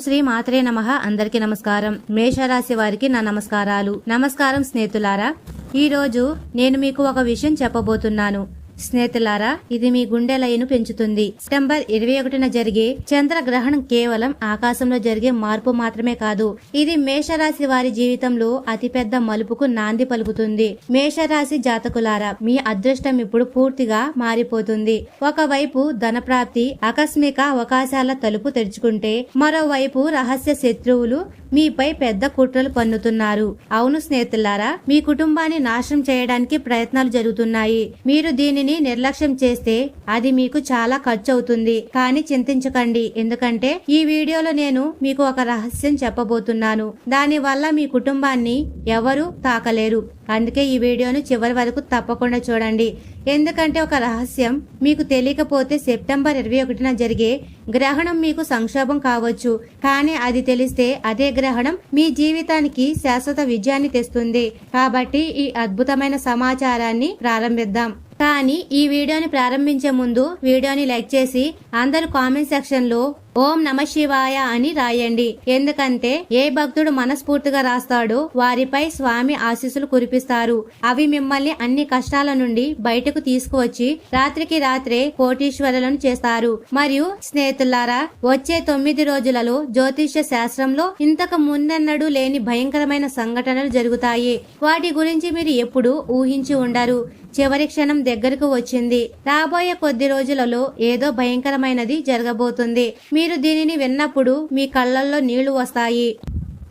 శ్రీ మాత్రే నమ. అందరికీ నమస్కారం. మేషరాశి వారికి నా నమస్కారాలు. నమస్కారం స్నేహితులారా ఈ రోజు నేను మీకు ఒక విషయం చెప్పబోతున్నాను. స్నేహితులారా ఇది మీ గుండె లయను పెంచుతుంది. సెప్టెంబర్ ఇరవై ఒకటిన జరిగే చంద్రగ్రహణం కేవలం ఆకాశంలో జరిగే మార్పు మాత్రమే కాదు ఇది మేషరాశి వారి జీవితంలో అతిపెద్ద మలుపుకు నాంది పలుకుతుంది. మేషరాశి జాతకులారా మీ అదృష్టం ఇప్పుడు పూర్తిగా మారిపోతుంది. ఒకవైపు ధనప్రాప్తి ఆకస్మిక అవకాశాల తలుపు తెరుచుకుంటే మరోవైపు రహస్య శత్రువులు మీపై పెద్ద కుట్రలు పన్నుతున్నారు. అవును స్నేహితులారా మీ కుటుంబాన్ని నాశనం చేయడానికి ప్రయత్నాలు జరుగుతున్నాయి. మీరు దీనిని నిర్లక్ష్యం చేస్తే అది మీకు చాలా ఖర్చు అవుతుంది కానీ చింతించకండి. ఎందుకంటే ఈ వీడియోలో నేను మీకు ఒక రహస్యం చెప్పబోతున్నాను. దాని వల్ల మీ కుటుంబాన్ని ఎవరు తాకలేరు. అందుకే ఈ వీడియోను చివరి వరకు తప్పకుండా చూడండి. ఎందుకంటే ఒక రహస్యం మీకు తెలియకపోతే సెప్టెంబర్ ఇరవై ఒకటిన జరిగే గ్రహణం మీకు సంక్షోభం కావచ్చు. కానీ అది తెలిస్తే అదే గ్రహణం మీ జీవితానికి శాశ్వత విజయాన్ని తెస్తుంది. కాబట్టి ఈ అద్భుతమైన సమాచారాన్ని ప్రారంభిద్దాం. కానీ ఈ వీడియోని ప్రారంభించే ముందు వీడియోని లైక్ చేసి అందరూ కామెంట్ సెక్షన్లో ఓం నమ శివాయ అని రాయండి. ఎందుకంటే ఏ భక్తుడు మనస్ఫూర్తిగా రాస్తాడో వారిపై స్వామి ఆశీస్సులు కురిపిస్తారు. అవి మిమ్మల్ని అన్ని కష్టాల నుండి బయటకు తీసుకువచ్చి రాత్రికి రాత్రే కోటీశ్వరులను చేస్తారు. మరియు స్నేహితులారా వచ్చే తొమ్మిది రోజులలో జ్యోతిష్య శాస్త్రంలో ఇంతకు ముందెన్నడూ లేని భయంకరమైన సంఘటనలు జరుగుతాయి. వాటి గురించి మీరు ఎప్పుడు ఊహించి ఉండరు. చివరి క్షణం దగ్గరకు వచ్చింది. రాబోయే కొద్ది రోజులలో ఏదో భయంకరమైనది జరగబోతుంది. మీరు దీనిని విన్నప్పుడు మీ కళ్ళల్లో నీళ్ళు వస్తాయి.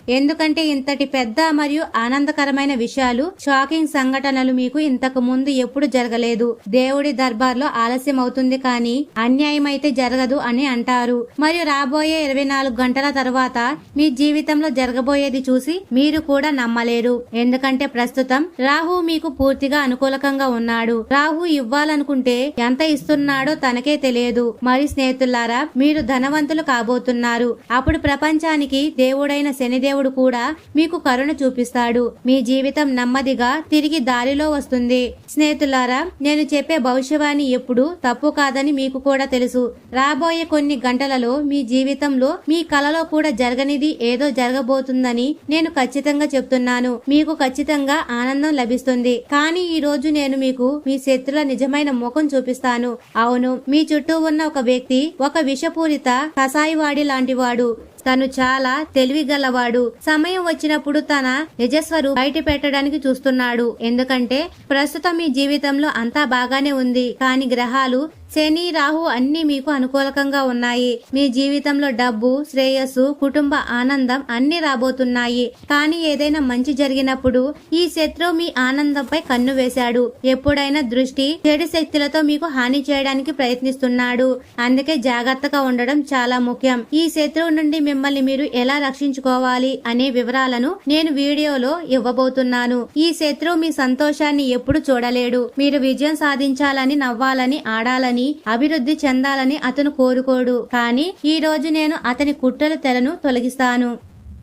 ఎందుకంటే ఇంతటి పెద్ద మరియు ఆనందకరమైన విషయాలు షాకింగ్ సంఘటనలు మీకు ఇంతకు ముందు ఎప్పుడు జరగలేదు. దేవుడి దర్బార్లో ఆలస్యం అవుతుంది కానీ అన్యాయం అయితే జరగదు అని అంటారు. మరియు రాబోయే ఇరవై నాలుగు గంటల తర్వాత మీ జీవితంలో జరగబోయేది చూసి మీరు కూడా నమ్మలేరు. ఎందుకంటే ప్రస్తుతం రాహు మీకు పూర్తిగా అనుకూలకంగా ఉన్నాడు. రాహు ఇవ్వాలనుకుంటే ఎంత ఇస్తున్నాడో తనకే తెలియదు. మరి స్నేహితులారా మీరు ధనవంతులు కాబోతున్నారు. అప్పుడు ప్రపంచానికి దేవుడైన శనిదేవుడు కూడా మీకు కరుణ చూపిస్తాడు. మీ జీవితం నెమ్మదిగా తిరిగి దారిలో వస్తుంది. స్నేహితులారా నేను చెప్పే భవిష్యవాణి ఎప్పుడు తప్పు కాదని మీకు కూడా తెలుసు. రాబోయే కొన్ని గంటలలో మీ జీవితంలో మీ కలలో కూడా జరగనిది ఏదో జరగబోతుందని నేను ఖచ్చితంగా చెప్తున్నాను. మీకు ఖచ్చితంగా ఆనందం లభిస్తుంది. కానీ ఈ రోజు నేను మీకు మీ శత్రుల నిజమైన ముఖం చూపిస్తాను. అవును మీ చుట్టూ ఉన్న ఒక వ్యక్తి ఒక విషపూరిత కసాయివాడి లాంటివాడు. తను చాలా తెలివిగలవాడు. సమయం వచ్చినప్పుడు తన నిజస్వరు బయట పెట్టడానికి చూస్తున్నాడు. ఎందుకంటే ప్రస్తుతం మీ జీవితంలో అంతా బాగానే ఉంది. కానీ గ్రహాలు శని రాహు అన్ని మీకు అనుకూలకంగా ఉన్నాయి. మీ జీవితంలో డబ్బు శ్రేయస్సు కుటుంబ ఆనందం అన్ని రాబోతున్నాయి. కానీ ఏదైనా మంచి జరిగినప్పుడు ఈ శత్రువు మీ ఆనందంపై కన్ను వేశాడు. ఎప్పుడైనా దృష్టి చెడు శక్తులతో మీకు హాని చేయడానికి ప్రయత్నిస్తున్నాడు. అందుకే జాగ్రత్తగా ఉండడం చాలా ముఖ్యం. ఈ శత్రువు నుండి మిమ్మల్ని మీరు ఎలా రక్షించుకోవాలి అనే వివరాలను నేను వీడియోలో ఇవ్వబోతున్నాను. ఈ శత్రువు మీ సంతోషాన్ని ఎప్పుడు చూడలేడు. మీరు విజయం సాధించాలని నవ్వాలని ఆడాలని అభివృద్ధి చెందాలని అతను కోరుకోడు. కానీ ఈ రోజు నేను అతని కుట్రల తెలను తొలగిస్తాను.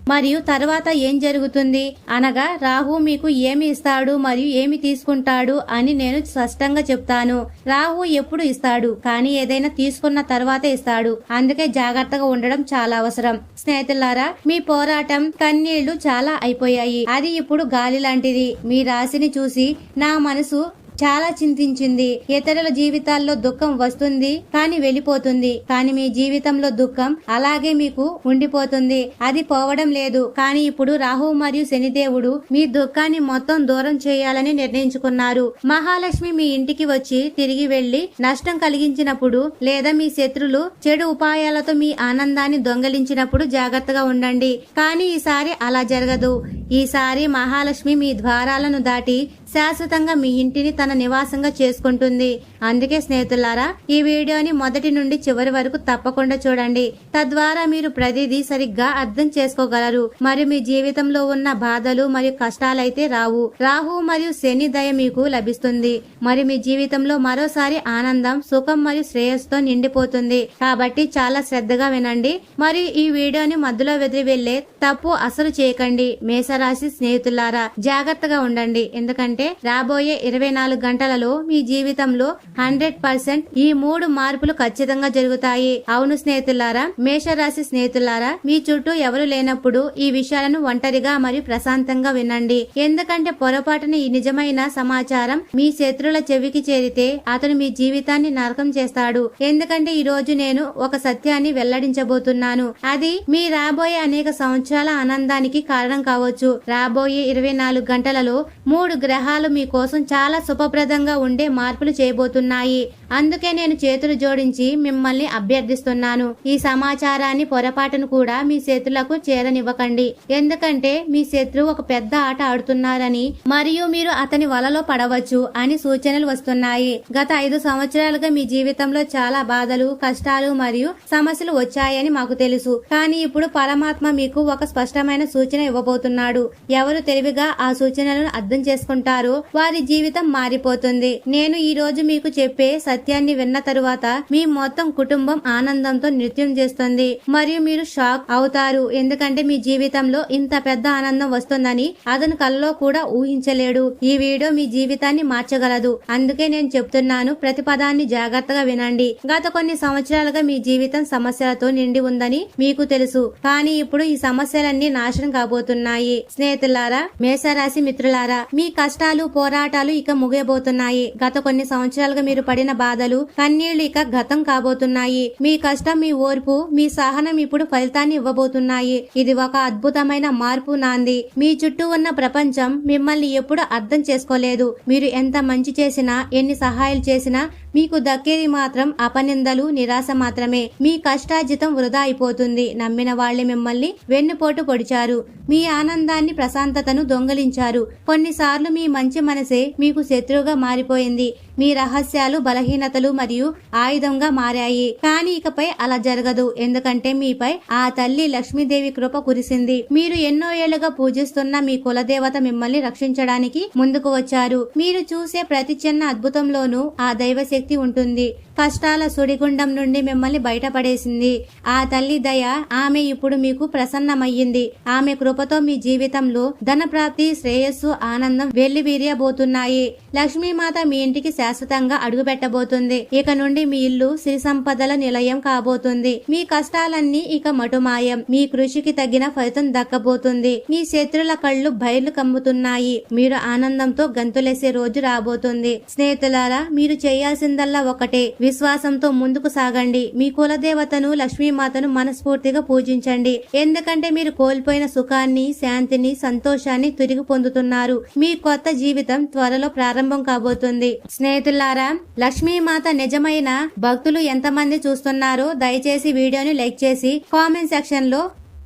మరియు తర్వాత ఏం జరుగుతుంది? అనగా రాహు మీకు ఏమి ఇస్తాడు మరియు ఏమి తీసుకుంటాడు అని నేను స్పష్టంగా చెప్తాను. రాహు ఎప్పుడు ఇస్తాడు కానీ ఏదైనా తీసుకున్న తర్వాతే ఇస్తాడు. అందుకే జాగ్రత్తగా ఉండడం చాలా అవసరం. స్నేహితులారా మీ పోరాటం కన్నీళ్ళు చాలా అయిపోయాయి. అది ఇప్పుడు గాలి లాంటిది. మీ రాశిని చూసి నా మనసు చాలా చింతించింది. ఇతరుల జీవితాల్లో దుఃఖం వస్తుంది కానీ వెళ్ళిపోతుంది. కానీ మీ జీవితంలో దుఃఖం అలాగే మీకు ఉండిపోతుంది. అది పోవడం లేదు. కానీ ఇప్పుడు రాహు మరియు శనిదేవుడు మీ దుఃఖాన్ని మొత్తం దూరం చేయాలని నిర్ణయించుకున్నారు. మహాలక్ష్మి మీ ఇంటికి వచ్చి తిరిగి వెళ్ళి నష్టం కలిగించినప్పుడు లేదా మీ శత్రులు చెడు ఉపాయాలతో మీ ఆనందాన్ని దొంగలించినప్పుడు జాగ్రత్తగా ఉండండి. కానీ ఈసారి అలా జరగదు. ఈసారి మహాలక్ష్మి మీ ద్వారాలను దాటి శాశ్వతంగా మీ ఇంటిని తన నివాసంగా చేసుకుంటుంది. అందుకే స్నేహితులారా ఈ వీడియోని మొదటి నుండి చివరి వరకు తప్పకుండా చూడండి. తద్వారా మీరు ప్రతిదీ సరిగ్గా అర్థం చేసుకోగలరు. మరియు మీ జీవితంలో ఉన్న బాధలు మరియు కష్టాలైతే రావు. రాహు మరియు శని దయ మీకు లభిస్తుంది. మరి మీ జీవితంలో మరోసారి ఆనందం సుఖం మరియు శ్రేయస్సుతో నిండిపోతుంది. కాబట్టి చాలా శ్రద్ధగా వినండి. మరియు ఈ వీడియోని మధ్యలో వెదిరి వెళ్ళే తప్పు అసలు చేయకండి. మేషరాశి రాశి స్నేహితులారా జాగ్రత్తగా ఉండండి. ఎందుకంటే రాబోయే ఇరవై నాలుగు గంటలలో మీ జీవితంలో హండ్రెడ్ పర్సెంట్ ఈ మూడు మార్పులు ఖచ్చితంగా జరుగుతాయి. అవును స్నేహితులారా మేషరాశి స్నేహితులారా మీ చుట్టూ ఎవరు లేనప్పుడు ఈ విషయాలను ఒంటరిగా మరియు ప్రశాంతంగా వినండి. ఎందుకంటే పొరపాటున ఈ నిజమైన సమాచారం మీ శత్రుల చెవికి చేరితే అతను మీ జీవితాన్ని నరకం చేస్తాడు. ఎందుకంటే ఈ రోజు నేను ఒక సత్యాన్ని వెల్లడించబోతున్నాను. అది మీ రాబోయే అనేక సంవత్సరాల ఆనందానికి కారణం కావచ్చు. రాబోయే ఇరవై నాలుగు గంటలలో మూడు గ్రహాలు మీ కోసం చాలా శుభప్రదంగా ఉండే మార్పులు చేయబోతున్నాయి. అందుకే నేను చేతులు జోడించి మిమ్మల్ని అభ్యర్థిస్తున్నాను. ఈ సమాచారాన్ని పొరపాటును కూడా మీ చేతులకు చేరనివ్వకండి. ఎందుకంటే మీ శత్రువు ఒక పెద్ద ఆట ఆడుతున్నారని మరియు మీరు అతని వలలో పడవచ్చు అని సూచనలు వస్తున్నాయి. గత ఐదు సంవత్సరాలుగా మీ జీవితంలో చాలా బాధలు కష్టాలు మరియు సమస్యలు వచ్చాయని మాకు తెలుసు. కానీ ఇప్పుడు పరమాత్మ మీకు ఒక స్పష్టమైన సూచన ఇవ్వబోతున్నాడు. ఎవరు తెలివిగా ఆ సూచనలను అర్థం చేసుకుంటారో వారి జీవితం మారిపోతుంది. నేను ఈ రోజు మీకు చెప్పే సత్యాన్ని విన్న తరువాత మీ మొత్తం కుటుంబం ఆనందంతో నృత్యం చేస్తుంది. మరియు మీరు షాక్ అవుతారు. ఎందుకంటే మీ జీవితంలో ఇంత పెద్ద ఆనందం వస్తుందని అతను కల్లో కూడా ఊహించలేడు. ఈ వీడియో మీ జీవితాన్ని మార్చగలదు. అందుకే నేను చెప్తున్నాను ప్రతి పదాన్ని జాగ్రత్తగా వినండి. గత కొన్ని సంవత్సరాలుగా మీ జీవితం సమస్యలతో నిండి ఉందని మీకు తెలుసు. కానీ ఇప్పుడు ఈ సమస్యలన్నీ నాశనం కాబోతున్నాయి. స్నేహితులారా మేషరాశి మిత్రులారా మీ కష్టాలు పోరాటాలు ఇక ముగియబోతున్నాయి. గత కొన్ని సంవత్సరాలుగా మీరు పడిన బాధలు కన్నీళ్ళు ఇక గతం కాబోతున్నాయి. మీ కష్టం మీ ఓర్పు మీ సహనం ఇప్పుడు ఫలితాన్ని ఇవ్వబోతున్నాయి. ఇది ఒక అద్భుతమైన మార్పు నాంది. మీ చుట్టూ ఉన్న ప్రపంచం మిమ్మల్ని ఎప్పుడు అర్థం చేసుకోలేదు. మీరు ఎంత మంచి చేసినా ఎన్ని సహాయాలు చేసినా మీకు దక్కేది మాత్రం అపనిందలు నిరాశ మాత్రమే. మీ కష్టాజితం వృధా అయిపోతుంది. నమ్మిన వాళ్ళే మిమ్మల్ని వెన్నుపోటు పొడిచారు. మీ ఆనందాన్ని ప్రశాంతతను దొంగలించారు. కొన్నిసార్లు మీ మంచి మనసే మీకు శత్రువుగా మారిపోయింది. మీ రహస్యాలు బలహీనతలు మరియు ఆయుధంగా మారాయి. కానీ ఇకపై అలా జరగదు. ఎందుకంటే మీపై ఆ తల్లి లక్ష్మీదేవి కృప కురిసింది. మీరు ఎన్నో ఏళ్ళుగా పూజిస్తున్న మీ కులదేవత మిమ్మల్ని రక్షించడానికి ముందుకు వచ్చారు. మీరు చూసే ప్రతి చిన్న అద్భుతంలోనూ ఆ దైవశక్తి శక్తి ఉంటుంది. కష్టాల సుడిగుండం నుండి మిమ్మల్ని బయటపడేసింది. ఆ తల్లి దయ ఆమె ఇప్పుడు మీకు ప్రసన్నమయ్యింది. ఆమె కృపతో మీ జీవితంలో ధనప్రాప్తి శ్రేయస్సు ఆనందం వెల్లివీరియబోతున్నాయి. లక్ష్మీమాత మీ ఇంటికి శాశ్వతంగా అడుగుపెట్టబోతుంది. ఇక నుండి మీ ఇల్లు సిరి సంపదల నిలయం కాబోతుంది. మీ కష్టాలన్నీ ఇక మటుమాయం. మీ కృషికి తగిన ఫలితం దక్కబోతుంది. మీ శత్రుల కళ్ళు బయలు కమ్ముతున్నాయి. మీరు ఆనందంతో గంతులేసే రోజు రాబోతుంది. స్నేహితులారా మీరు చేయాల్సిందల్లా ఒకటే. విశ్వాసంతో ముందుకు సాగండి. మీ కులదేవతను లక్ష్మీమాతను మనస్ఫూర్తిగా పూజించండి. ఎందుకంటే మీరు కోల్పోయిన సుఖాన్ని శాంతిని సంతోషాన్ని తిరిగి పొందుతున్నారు. మీ కొత్త జీవితం త్వరలో ప్రారంభం కాబోతుంది. స్నేహితులారా లక్ష్మీమాత నిజమైన భక్తులు ఎంతమంది చూస్తున్నారో దయచేసి వీడియోని లైక్ చేసి కామెంట్ సెక్షన్లో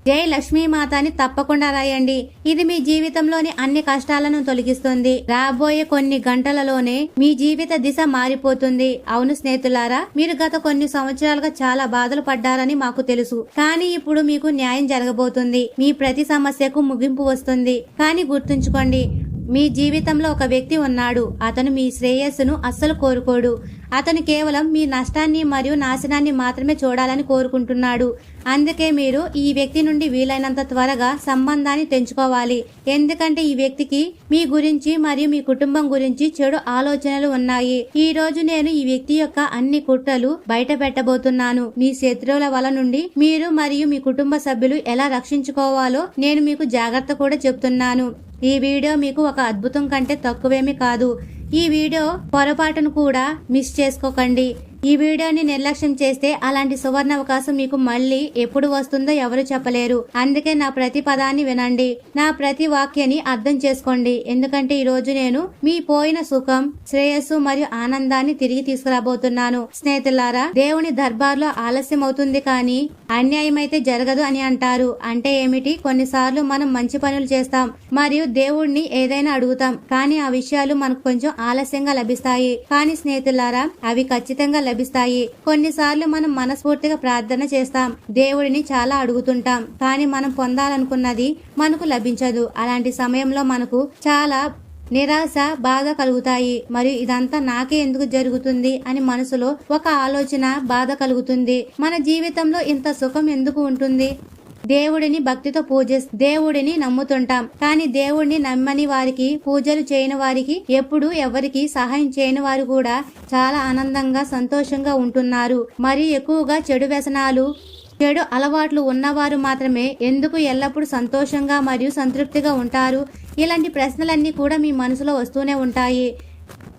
జై లక్ష్మీమాత అని తప్పకుండా రాయండి. ఇది మీ జీవితంలోని అన్ని కష్టాలను తొలగిస్తుంది. రాబోయే కొన్ని గంటలలోనే మీ జీవిత దిశ మారిపోతుంది. అవును స్నేహితులారా మీరు గత కొన్ని సంవత్సరాలుగా చాలా బాధలు పడ్డారని మాకు తెలుసు. కానీ ఇప్పుడు మీకు న్యాయం జరగబోతుంది. మీ ప్రతి సమస్యకు ముగింపు వస్తుంది. కానీ గుర్తుంచుకోండి మీ జీవితంలో ఒక వ్యక్తి ఉన్నాడు. అతను మీ శ్రేయస్సును అస్సలు కోరుకోడు. అతను కేవలం మీ నష్టాన్ని మరియు నాశనాన్ని మాత్రమే చూడాలని కోరుకుంటున్నాడు. అందుకే మీరు ఈ వ్యక్తి నుండి వీలైనంత త్వరగా సంబంధాన్ని తెంచుకోవాలి. ఎందుకంటే ఈ వ్యక్తికి మీ గురించి మరియు మీ కుటుంబం గురించి చెడు ఆలోచనలు ఉన్నాయి. ఈ రోజు నేను ఈ వ్యక్తి యొక్క అన్ని కుట్రలు బయట పెట్టబోతున్నాను. మీ శత్రువుల వల నుండి మీరు మరియు మీ కుటుంబ సభ్యులు ఎలా రక్షించుకోవాలో నేను మీకు జాగ్రత్త కూడా చెప్తున్నాను. ఈ వీడియో మీకు ఒక అద్భుతం కంటే తక్కువేమీ కాదు. ఈ వీడియో పొరపాటును కూడా మిస్ చేసుకోకండి. ఈ వీడియోని నిర్లక్ష్యం చేస్తే అలాంటి సువర్ణ అవకాశం మీకు మళ్ళీ ఎప్పుడు వస్తుందో ఎవరు చెప్పలేరు. అందుకే నా ప్రతి పదాన్ని వినండి. నా ప్రతి వాక్యాన్ని అర్థం చేసుకోండి. ఎందుకంటే ఈ రోజు నేను మీ పోయిన సుఖం శ్రేయస్సు మరియు ఆనందాన్ని తిరిగి తీసుకురాబోతున్నాను. స్నేహితులారా దేవుని దర్బార్లో ఆలస్యం అవుతుంది కానీ అన్యాయం అయితే జరగదు అని అంటారు. అంటే ఏమిటి? కొన్నిసార్లు మనం మంచి పనులు చేస్తాం మరియు దేవుడిని ఏదైనా అడుగుతాం. కానీ ఆ విషయాలు మనకు కొంచెం ఆలస్యంగా లభిస్తాయి. కానీ స్నేహితులారా అవి ఖచ్చితంగా లభిస్తాయి. కొన్నిసార్లు మనం మనస్ఫూర్తిగా ప్రార్థన చేస్తాం. దేవుడిని చాలా అడుగుతుంటాం. కానీ మనం పొందాలనుకున్నది మనకు లభించదు. అలాంటి సమయంలో మనకు చాలా నిరాశ బాధ కలుగుతాయి. మరియు ఇదంతా నాకే ఎందుకు జరుగుతుంది అని మనసులో ఒక ఆలోచన బాధ కలుగుతుంది. మన జీవితంలో ఇంత సుఖం ఎందుకు ఉంటుంది? దేవుడిని భక్తితో పూజ దేవుడిని నమ్ముతుంటాం. కానీ దేవుడిని నమ్మని వారికి పూజలు చేయని వారికి ఎప్పుడు ఎవరికి సహాయం చేయని వారు కూడా చాలా ఆనందంగా సంతోషంగా ఉంటున్నారు. మరియు ఎక్కువగా చెడు వ్యసనాలు చెడు అలవాట్లు ఉన్నవారు మాత్రమే ఎందుకు ఎల్లప్పుడూ సంతోషంగా మరియు సంతృప్తిగా ఉంటారు? ఇలాంటి ప్రశ్నలన్నీ కూడా మీ మనసులో వస్తూనే ఉంటాయి.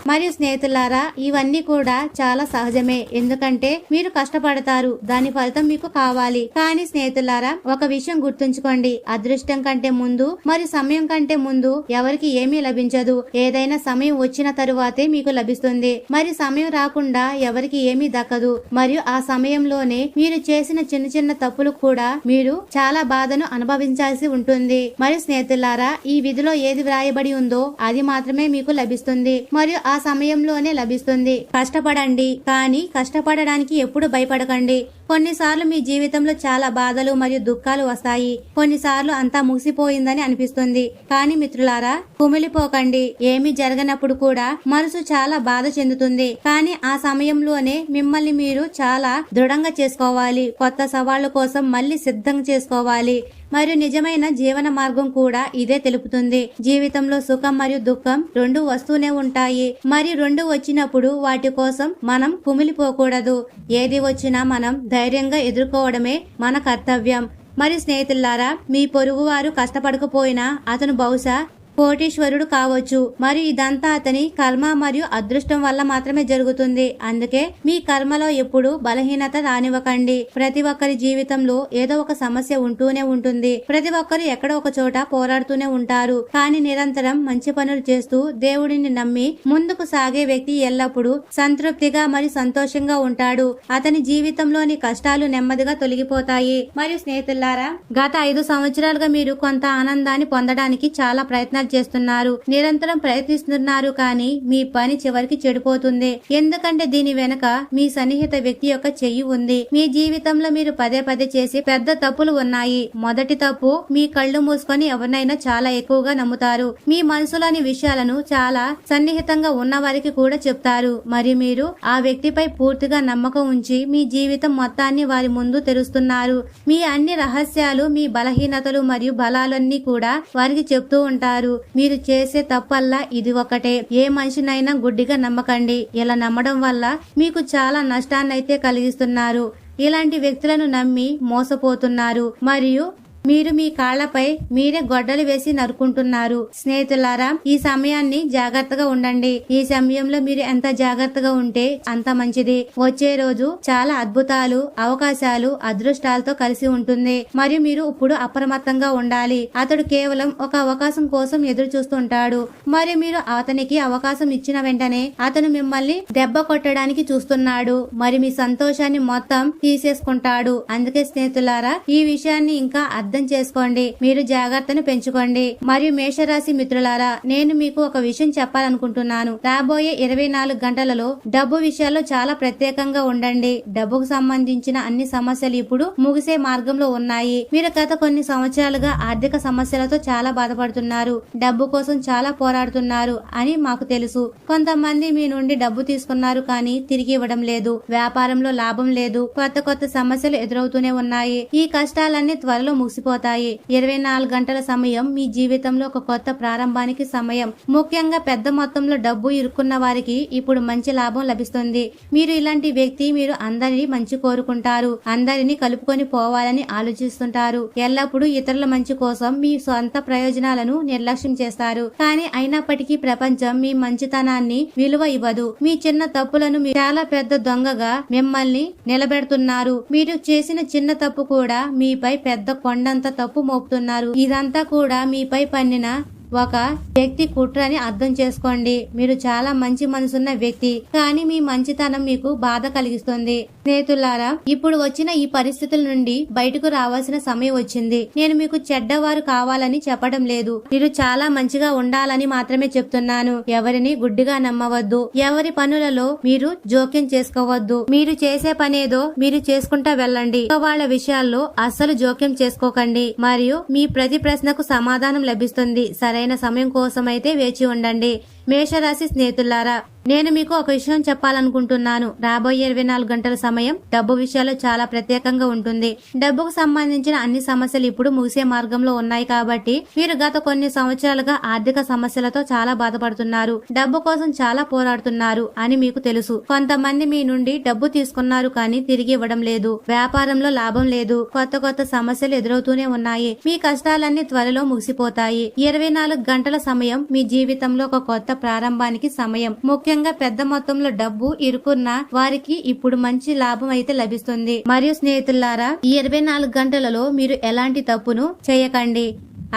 మరియు స్నేహితులారా ఇవన్నీ కూడా చాలా సహజమే. ఎందుకంటే మీరు కష్టపడతారు దాని ఫలితం మీకు కావాలి. కానీ స్నేహితులారా ఒక విషయం గుర్తుంచుకోండి. అదృష్టం కంటే ముందు మరియు సమయం కంటే ముందు ఎవరికి ఏమీ లభించదు. ఏదైనా సమయం వచ్చిన తరువాతే మీకు లభిస్తుంది. మరి సమయం రాకుండా ఎవరికి ఏమీ దక్కదు. మరియు ఆ సమయంలోనే మీరు చేసిన చిన్న చిన్న తప్పులు కూడా మీరు చాలా బాధను అనుభవించాల్సి ఉంటుంది. మరియు స్నేహితులారా ఈ విధిలో ఏది వ్రాయబడి ఉందో అది మాత్రమే మీకు లభిస్తుంది. మరియు ఆ సమయంలోనే లభిస్తుంది. కష్టపడండి కానీ కష్టపడడానికి ఎప్పుడు భయపడకండి. కొన్నిసార్లు మీ జీవితంలో చాలా బాధలు మరియు దుఃఖాలు వస్తాయి. కొన్నిసార్లు అంతా ముగిసిపోయిందని అనిపిస్తుంది. కానీ మిత్రులారా కుమిలిపోకండి. ఏమీ జరగనప్పుడు కూడా మనసు చాలా బాధ చెందుతుంది. కానీ ఆ సమయంలోనే మిమ్మల్ని మీరు చాలా దృఢంగా చేసుకోవాలి. కొత్త సవాళ్ళ కోసం మళ్ళీ సిద్ధం చేసుకోవాలి. మరియు నిజమైన జీవన మార్గం కూడా ఇదే తెలుపుతుంది. జీవితంలో సుఖం మరియు దుఃఖం రెండు వస్తూనే ఉంటాయి. మరి రెండు వచ్చినప్పుడు వాటి కోసం మనం కుమిలిపోకూడదు. ఏది వచ్చినా మనం ధైర్యంగా ఎదుర్కోవడమే మన కర్తవ్యం. మరి స్నేహితులారా మీ పొరుగువారు కష్టపడకపోయినా అతను బహుశా కోటీశ్వరుడు కావచ్చు. మరియు ఇదంతా అతని కర్మ మరియు అదృష్టం వల్ల మాత్రమే జరుగుతుంది. అందుకే మీ కర్మలో ఎప్పుడు బలహీనత రానివ్వకండి. ప్రతి ఒక్కరి జీవితంలో ఏదో ఒక సమస్య ఉంటూనే ఉంటుంది. ప్రతి ఒక్కరు ఎక్కడో ఒక చోట పోరాడుతూనే ఉంటారు. కానీ నిరంతరం మంచి పనులు చేస్తూ దేవుడిని నమ్మి ముందుకు సాగే వ్యక్తి ఎల్లప్పుడూ సంతృప్తిగా మరియు సంతోషంగా ఉంటాడు. అతని జీవితంలోని కష్టాలు నెమ్మదిగా తొలగిపోతాయి. మరియు స్నేహితులారా గత ఐదు సంవత్సరాలుగా మీరు కొంత ఆనందాన్ని పొందడానికి చాలా ప్రయత్నాలు చేస్తున్నారు. నిరంతరం ప్రయత్నిస్తున్నారు కానీ మీ పని చివరికి చెడిపోతుంది. ఎందుకంటే దీని వెనక మీ సన్నిహిత వ్యక్తి యొక్క చెయ్యి ఉంది. మీ జీవితంలో మీరు పదే పదే చేసి పెద్ద తప్పులు ఉన్నాయి. మొదటి తప్పు మీ కళ్ళు మూసుకొని ఎవరినైనా చాలా ఎక్కువగా నమ్ముతారు. మీ మనసులోని విషయాలను చాలా సన్నిహితంగా ఉన్న వారికి కూడా చెప్తారు. మరి మీరు ఆ వ్యక్తిపై పూర్తిగా నమ్మకం ఉంచి మీ జీవితం మొత్తాన్ని వారి ముందు తెరుస్తున్నారు. మీ అన్ని రహస్యాలు మీ బలహీనతలు మరియు బలాలన్నీ కూడా వారికి చెప్తూ ఉంటారు. మీరు చేసే తప్పల్లా ఇది ఒకటే. ఏ మనిషినైనా గుడ్డిగా నమ్మకండి. ఇలా నమ్మడం వల్ల మీకు చాలా నష్టాన్నైతే కలిగిస్తున్నారు. ఇలాంటి వ్యక్తులను నమ్మి మోసపోతున్నారు. మరియు మీరు మీ కాళ్ళపై మీరే గొడ్డలు వేసి నరుకుంటున్నారు స్నేహితులారా ఈ సమయాన్ని జాగ్రత్తగా ఉండండి. ఈ సమయంలో మీరు ఎంత జాగ్రత్తగా ఉంటే అంత మంచిది. వచ్చే రోజు చాలా అద్భుతాలు అవకాశాలు అదృష్టాలతో కలిసి ఉంటుంది. మరియు మీరు ఇప్పుడు అప్రమత్తంగా ఉండాలి. అతడు కేవలం ఒక అవకాశం కోసం ఎదురు చూస్తుంటాడు మరియు మీరు అతనికి అవకాశం ఇచ్చిన వెంటనే అతను మిమ్మల్ని దెబ్బ కొట్టడానికి చూస్తున్నాడు. మరి మీ సంతోషాన్ని మొత్తం తీసేసుకుంటాడు. అందుకే స్నేహితులారా ఈ విషయాన్ని ఇంకా అర్థం చేసుకోండి. మీరు జాగ్రత్తను పెంచుకోండి. మరియు మేషరాశి మిత్రులారా నేను మీకు ఒక విషయం చెప్పాలనుకుంటున్నాను. రాబోయే ఇరవై నాలుగు గంటలలో డబ్బు విషయాల్లో చాలా ప్రత్యేకంగా ఉండండి. డబ్బుకు సంబంధించిన అన్ని సమస్యలు ఇప్పుడు ముగిసే మార్గంలో ఉన్నాయి. మీరు గత కొన్ని సంవత్సరాలుగా ఆర్థిక సమస్యలతో చాలా బాధపడుతున్నారు. డబ్బు కోసం చాలా పోరాడుతున్నారు అని మాకు తెలుసు. కొంతమంది మీ నుండి డబ్బు తీసుకున్నారు కానీ తిరిగి ఇవ్వడం లేదు. వ్యాపారంలో లాభం లేదు. కొత్త కొత్త సమస్యలు ఎదురవుతూనే ఉన్నాయి. ఈ కష్టాలన్నీ త్వరలో ముగిసిపోతాయి. ఇరవై నాలుగు గంటల సమయం మీ జీవితంలో ఒక కొత్త ప్రారంభానికి సమయం. ముఖ్యంగా పెద్ద మొత్తంలో డబ్బు ఇరుక్కున్న వారికి ఇప్పుడు మంచి లాభం లభిస్తుంది. మీరు ఇలాంటి వ్యక్తి మీరు అందరినీ మంచి కోరుకుంటారు. అందరినీ కలుపుకొని పోవాలని ఆలోచిస్తుంటారు. ఎల్లప్పుడూ ఇతరుల మంచి కోసం మీ సొంత ప్రయోజనాలను నిర్లక్ష్యం చేస్తారు. కానీ అయినప్పటికీ ప్రపంచం మీ మంచితనాన్ని విలువ ఇవ్వదు. మీ చిన్న తప్పులను మీ చాలా పెద్ద దొంగగా మిమ్మల్ని నిలబెడుతున్నారు. మీరు చేసిన చిన్న తప్పు కూడా మీపై పెద్ద కొండంత తప్పు మోపుతున్నారు. ఇదంతా కూడా మీపై పన్నిన ఒక వ్యక్తి కుట్రని అర్థం చేసుకోండి. మీరు చాలా మంచి మనసున్న వ్యక్తి కానీ మీ మంచితనం మీకు బాధ కలిగిస్తుంది. స్నేహితులారా ఇప్పుడు వచ్చిన ఈ పరిస్థితుల నుండి బయటకు రావాల్సిన సమయం వచ్చింది. నేను మీకు చెడ్డవారు కావాలని చెప్పడం లేదు. మీరు చాలా మంచిగా ఉండాలని మాత్రమే చెప్తున్నాను. ఎవరిని గుడ్డిగా నమ్మవద్దు. ఎవరి పనులలో మీరు జోక్యం చేసుకోవద్దు. మీరు చేసే పనేదో మీరు చేసుకుంటా వెళ్ళండి. వాళ్ళ విషయాల్లో అస్సలు జోక్యం చేసుకోకండి. మరియు మీ ప్రతి ప్రశ్నకు సమాధానం లభిస్తుంది. సరే సరైన సమయం కోసమైతే వేచి ఉండండి. మేషరాశి స్నేహితులారా నేను మీకు ఒక విషయం చెప్పాలనుకుంటున్నాను. రాబోయే ఇరవై నాలుగు గంటల సమయం డబ్బు విషయాల్లో చాలా ప్రత్యేకంగా ఉంటుంది. డబ్బుకు సంబంధించిన అన్ని సమస్యలు ఇప్పుడు ముగిసే మార్గంలో ఉన్నాయి కాబట్టి మీరు గత కొన్ని సంవత్సరాలుగా ఆర్థిక సమస్యలతో చాలా బాధపడుతున్నారు. డబ్బు కోసం చాలా పోరాడుతున్నారు అని మీకు తెలుసు. కొంతమంది మీ నుండి డబ్బు తీసుకున్నారు కానీ తిరిగి ఇవ్వడం లేదు. వ్యాపారంలో లాభం లేదు. కొత్త కొత్త సమస్యలు ఎదురవుతూనే ఉన్నాయి. మీ కష్టాలన్నీ త్వరలో ముగిసిపోతాయి. ఇరవై నాలుగు గంటల సమయం మీ జీవితంలో ఒక కొత్త ప్రారంభానికి సమయం. ముఖ్యంగా పెద్ద మొత్తంలో డబ్బు ఇరుకున్న వారికి ఇప్పుడు మంచి లాభం అయితే లభిస్తుంది. మరియు స్నేహితులారా ఈ ఇరవై నాలుగు గంటలలో మీరు ఎలాంటి తప్పును చేయకండి.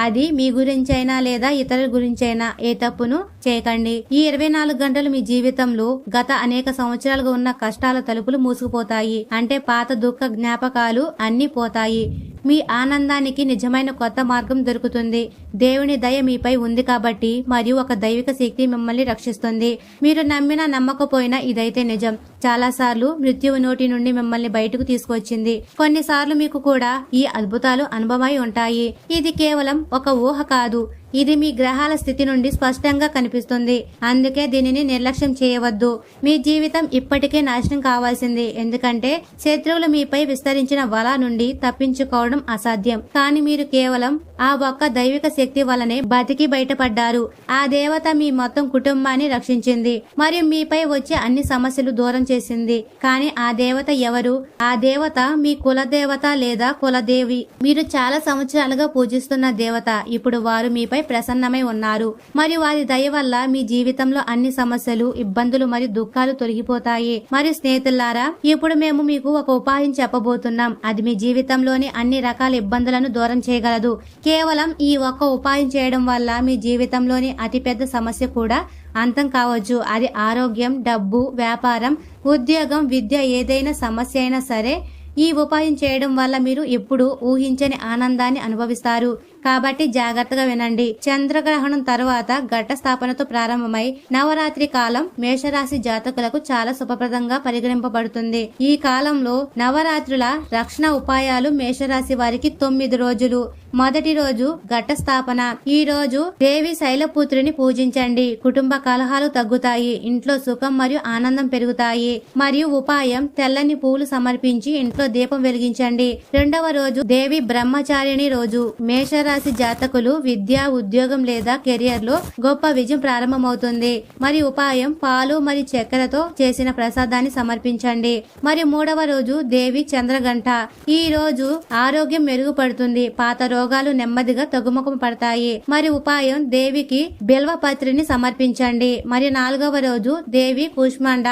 అది మీ గురించైనా లేదా ఇతరుల గురించైనా ఏ తప్పును చేయకండి. ఈ ఇరవై నాలుగు గంటలు మీ జీవితంలో గత అనేక సంవత్సరాలుగా ఉన్న కష్టాల తలుపులు మూసుకుపోతాయి. అంటే పాత దుఃఖ జ్ఞాపకాలు అన్ని పోతాయి. మీ ఆనందానికి నిజమైన కొత్త మార్గం దొరుకుతుంది. దేవుని దయ మీపై ఉంది కాబట్టి మరియు ఒక దైవిక శక్తి మిమ్మల్ని రక్షిస్తుంది. మీరు నమ్మినా నమ్మకపోయినా ఇదైతే నిజం. చాలాసార్లు మృత్యువు నోటి నుండి మిమ్మల్ని బయటకు తీసుకొచ్చింది. కొన్నిసార్లు మీకు కూడా ఈ అద్భుతాలు అనుభవమై ఉంటాయి. ఇది కేవలం ఒక ఊహ కాదు. ఇది మీ గ్రహాల స్థితి నుండి స్పష్టంగా కనిపిస్తుంది. అందుకే దీనిని నిర్లక్ష్యం చేయవద్దు. మీ జీవితం ఇప్పటికే నాశనం కావాల్సింది. ఎందుకంటే శత్రువులు మీపై విస్తరించిన వల నుండి తప్పించుకోవడం అసాధ్యం. కానీ మీరు కేవలం ఆ ఒక్క దైవిక శక్తి వలనే బతికి బయటపడ్డారు. ఆ దేవత మీ మొత్తం కుటుంబాన్ని రక్షించింది. మరియు మీపై వచ్చే అన్ని సమస్యలు దూరం చేసింది. కానీ ఆ దేవత ఎవరు? ఆ దేవత మీ కులదేవత లేదా కులదేవి? మీరు చాలా సంవత్సరాలుగా పూజిస్తున్న దేవత. ఇప్పుడు వారు మీపై ప్రసన్నమై ఉన్నారు. మరియు వారి దయ వల్ల మీ జీవితంలో అన్ని సమస్యలు ఇబ్బందులు మరియు దుఃఖాలు తొలగిపోతాయి. మరియు స్నేహితులారా ఇప్పుడు మేము మీకు ఒక ఉపాయం చెప్పబోతున్నాం. అది మీ జీవితంలోని అన్ని రకాల ఇబ్బందులను దూరం చేయగలదు. కేవలం ఈ ఒక్క ఉపాయం చేయడం వల్ల మీ జీవితంలోని అతిపెద్ద సమస్య కూడా అంతం కావచ్చు. అది ఆరోగ్యం డబ్బు వ్యాపారం ఉద్యోగం విద్య ఏదైనా సమస్య అయినా సరే ఈ ఉపాయం చేయడం వల్ల మీరు ఎప్పుడు ఊహించని ఆనందాన్ని అనుభవిస్తారు. కాబట్టి జాగ్రత్తగా వినండి. చంద్రగ్రహణం తర్వాత ఘట స్థాపనతో ప్రారంభమై నవరాత్రి కాలం మేషరాశి జాతకులకు చాలా శుభప్రదంగా పరిగణింపబడుతుంది. ఈ కాలంలో నవరాత్రుల రక్షణ ఉపాయాలు మేషరాశి వారికి తొమ్మిది రోజులు. మొదటి రోజు ఘట స్థాపన. ఈ రోజు దేవి శైలపుత్రిని పూజించండి. కుటుంబ కలహాలు తగ్గుతాయి. ఇంట్లో సుఖం మరియు ఆనందం పెరుగుతాయి. మరియు ఉపాయం తెల్లని పూలు సమర్పించి ఇంట్లో దీపం వెలిగించండి. రెండవ రోజు దేవి బ్రహ్మచారిణి రోజు. మేషరాశి జాతకులు విద్య ఉద్యోగం లేదా కెరియర్లో గొప్ప విజయం ప్రారంభమవుతుంది. మరి ఉపాయం పాలు మరియు చక్కెరతో చేసిన ప్రసాదాన్ని సమర్పించండి. మరి మూడవ రోజు దేవి చంద్రగంట. ఈ రోజు ఆరోగ్యం మెరుగుపడుతుంది. పాత రోగాలు నెమ్మదిగా తగ్గుముఖం పడతాయి. మరి ఉపాయం దేవికి బిల్వపత్రిని సమర్పించండి. మరి నాలుగవ రోజు దేవి కుష్మాండ.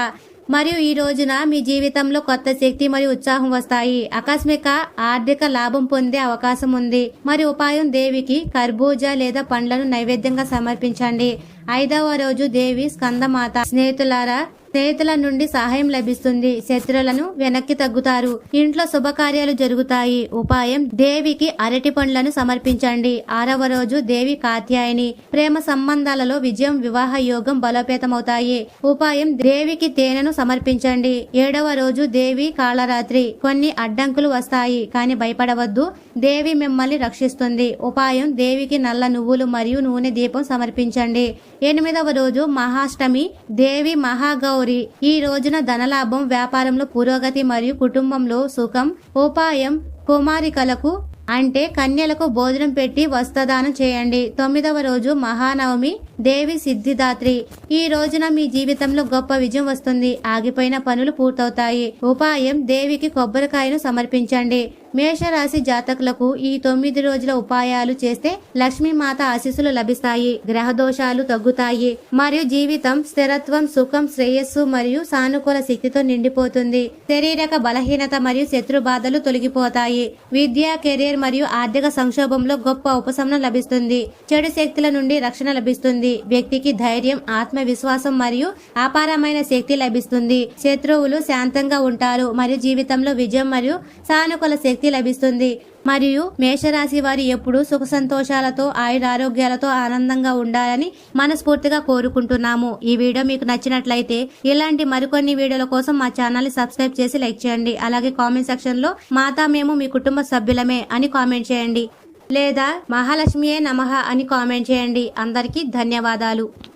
మరియు ఈ రోజున మీ జీవితంలో కొత్త శక్తి మరియు ఉత్సాహం వస్తాయి. ఆకస్మిక ఆర్థిక లాభం పొందే అవకాశం ఉంది. మరి ఉపాయం దేవికి కర్బూజా లేదా పండ్లను నైవేద్యంగా సమర్పించండి. ఐదవ రోజు దేవి స్కందమాత. స్నేహితులారా స్నేహితుల నుండి సహాయం లభిస్తుంది. శత్రులను వెనక్కి తగ్గుతారు. ఇంట్లో శుభకార్యాలు జరుగుతాయి. ఉపాయం దేవికి అరటి పండ్లను సమర్పించండి. ఆరవ రోజు దేవి కాత్యాయని. ప్రేమ సంబంధాలలో విజయం వివాహ యోగం బలోపేతమవుతాయి. ఉపాయం దేవికి తేనెను సమర్పించండి. ఏడవ రోజు దేవి కాళరాత్రి. కొన్ని అడ్డంకులు వస్తాయి కానీ భయపడవద్దు. దేవి మిమ్మల్ని రక్షిస్తుంది. ఉపాయం దేవికి నల్ల నువ్వులు మరియు నూనె దీపం సమర్పించండి. ఎనిమిదవ రోజు మహాష్టమి దేవి మహాగౌరి. ఈ రోజున ధనలాభం వ్యాపారంలో పురోగతి మరియు కుటుంబంలో సుఖం ఉపాయం కుమారికలకు అంటే కన్యలకు భోజనం పెట్టి వస్త్రదానం చేయండి. తొమ్మిదవ రోజు మహానవమి దేవి సిద్ధిదాత్రి. ఈ రోజున మీ జీవితంలో గొప్ప విజయం వస్తుంది. ఆగిపోయిన పనులు పూర్తవుతాయి. ఉపాయం దేవికి కొబ్బరికాయను సమర్పించండి. మేషరాశి జాతకులకు ఈ తొమ్మిది రోజుల ఉపాయాలు చేస్తే లక్ష్మీమాత ఆశీస్సులు లభిస్తాయి. గ్రహ దోషాలు తగ్గుతాయి. మరియు జీవితం స్థిరత్వం సుఖం శ్రేయస్సు మరియు సానుకూల శక్తితో నిండిపోతుంది. శరీరక బలహీనత మరియు శత్రు బాధలు తొలగిపోతాయి. విద్య కెరీర్ మరియు ఆర్థిక సంక్షోభంలో గొప్ప ఉపశమనం లభిస్తుంది. చెడు శక్తుల నుండి రక్షణ లభిస్తుంది. వ్యక్తికి ధైర్యం ఆత్మవిశ్వాసం మరియు అపారమైన శక్తి లభిస్తుంది. శత్రువులు శాంతంగా ఉంటారు. మరియు జీవితంలో విజయం మరియు సానుకూల శక్తి లభిస్తుంది. మరియు మేషరాశి వారి ఎప్పుడూ సుఖ సంతోషాలతో ఆయురారోగ్యాలతో ఆనందంగా ఉండాలని మనస్ఫూర్తిగా కోరుకుంటున్నాము. ఈ వీడియో మీకు నచ్చినట్లయితే ఇలాంటి మరికొన్ని వీడియోల కోసం మా ఛానల్ని సబ్స్క్రైబ్ చేసి లైక్ చేయండి. అలాగే కామెంట్ సెక్షన్లో మాతా మేము మీ కుటుంబ సభ్యులమే అని కామెంట్ చేయండి. లేదా మహాలక్ష్మియే నమః అని కామెంట్ చేయండి. అందరికీ ధన్యవాదాలు.